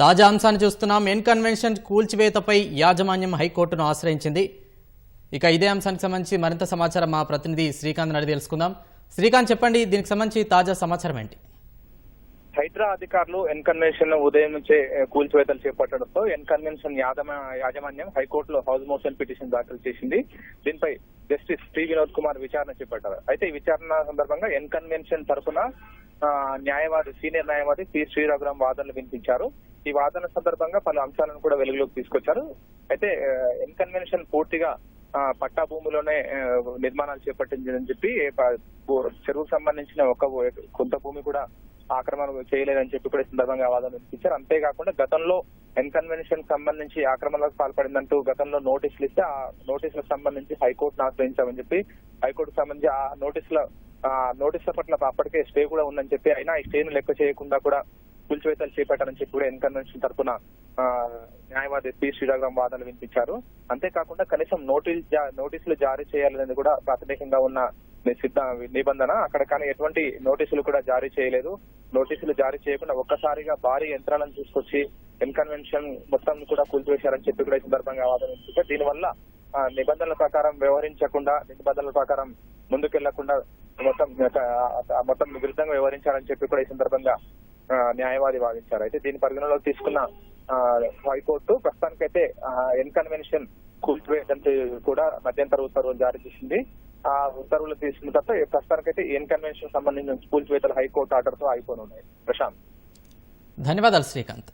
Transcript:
తాజా అంశాన్ని చూస్తున్నాం. ఎన్ కన్వెన్షన్ కూల్చివేతపై యాజమాన్యం హైకోర్టును ఆశ్రయించింది. ఇక ఇదే అంశానికి సంబంధించి మరింత సమాచారం మా ప్రతినిధి శ్రీకాంత్ నడి తెలుసుకుందాం. శ్రీకాంత్ చెప్పండి దీనికి సంబంధించి తాజా సమాచారం ఏంటి? హైదరా అధికారులు ఎన్కన్వెన్షన్ ఉదయం నుంచే కూల్చివేతలు చేపట్టడంతో ఎన్ కన్వెన్షన్ యాదమ యాజమాన్యం హైకోర్టులో హౌస్ మోషన్ పిటిషన్ దాఖలు చేసింది. దీనిపై జస్టిస్ టి వినోద్ కుమార్ విచారణ చేపట్టారు. అయితే ఈ విచారణ సందర్భంగా ఎన్ కన్వెన్షన్ తరఫున న్యాయవాది సీనియర్ న్యాయవాది పి. శ్రీరాఘురాం వాదనలు వినిపించారు. ఈ వాదన సందర్భంగా పలు అంశాలను కూడా వెలుగులోకి తీసుకొచ్చారు. అయితే ఇన్కన్వెన్షన్ పూర్తిగా పట్టా భూమిలోనే నిర్మాణాలు చేపట్టిందని చెప్పి చెరువుకు సంబంధించిన ఒక కొంత భూమి కూడా ఆక్రమణ చేయలేదని చెప్పి కూడా సందర్భంగా వాదన వినిపించారు. అంతేకాకుండా గతంలో ఎన్కన్వెన్షన్ సంబంధించి ఆక్రమణలకు పాల్పడిందంటూ గతంలో నోటీసులు ఇస్తే ఆ నోటీసులకు సంబంధించి హైకోర్టును ఆశ్రయించామని చెప్పి హైకోర్టుకు సంబంధించి ఆ నోటీసుల నోటీసుల పట్ల అప్పటికే స్టే కూడా ఉందని చెప్పి అయినా ఈ స్టేను లెక్క చేయకుండా కూడా కూల్చివేతలు చేపట్టారని చెప్పి కూడా ఎన్కన్వెన్షన్ తరఫున న్యాయవాది పి. శ్రీరాఘరం వాదనలు వినిపించారు. అంతేకాకుండా కనీసం నోటీస్ జా- నోటీసులు జారీ చేయాలనేది కూడా ప్రాథమికంగా ఉన్న సిద్ధ నిబంధన. అక్కడ కానీ ఎటువంటి నోటీసులు కూడా జారీ చేయలేదు. నోటీసులు జారీ చేయకుండా ఒక్కసారిగా భారీ యంత్రాలను తీసుకొచ్చి ఎన్కన్వెన్షన్ మొత్తం కూడా కూల్చివేశారని చెప్పి కూడా ఈ సందర్భంగా వాదన వినిపించారు. దీనివల్ల నిబంధనల ప్రకారం వ్యవహరించకుండా నిబంధనల ప్రకారం ముందుకెళ్ళకుండా మొత్తం మొత్తం విరుద్ధంగా వ్యవహరించాలని చెప్పి కూడా ఈ సందర్భంగా న్యాయవాది వాదించారు. అయితే దీని పరిగణలోకి తీసుకున్న హైకోర్టు ప్రస్తుతానికైతే ఇన్కన్వెన్షన్ ఎన్ కన్వెన్షన్ కూడా మధ్యంతర ఉత్తర్వులు జారీ చేసింది. ఆ ఉత్తర్వులు తీసుకున్న తర్వాత ప్రస్తుతానికైతే ఇన్కన్వెన్షన్ సంబంధించిన కూల్చివేతలు హైకోర్టు ఆర్డర్తో ఉన్నాయి ప్రశాంత్. ధన్యవాదాలు శ్రీకాంత్.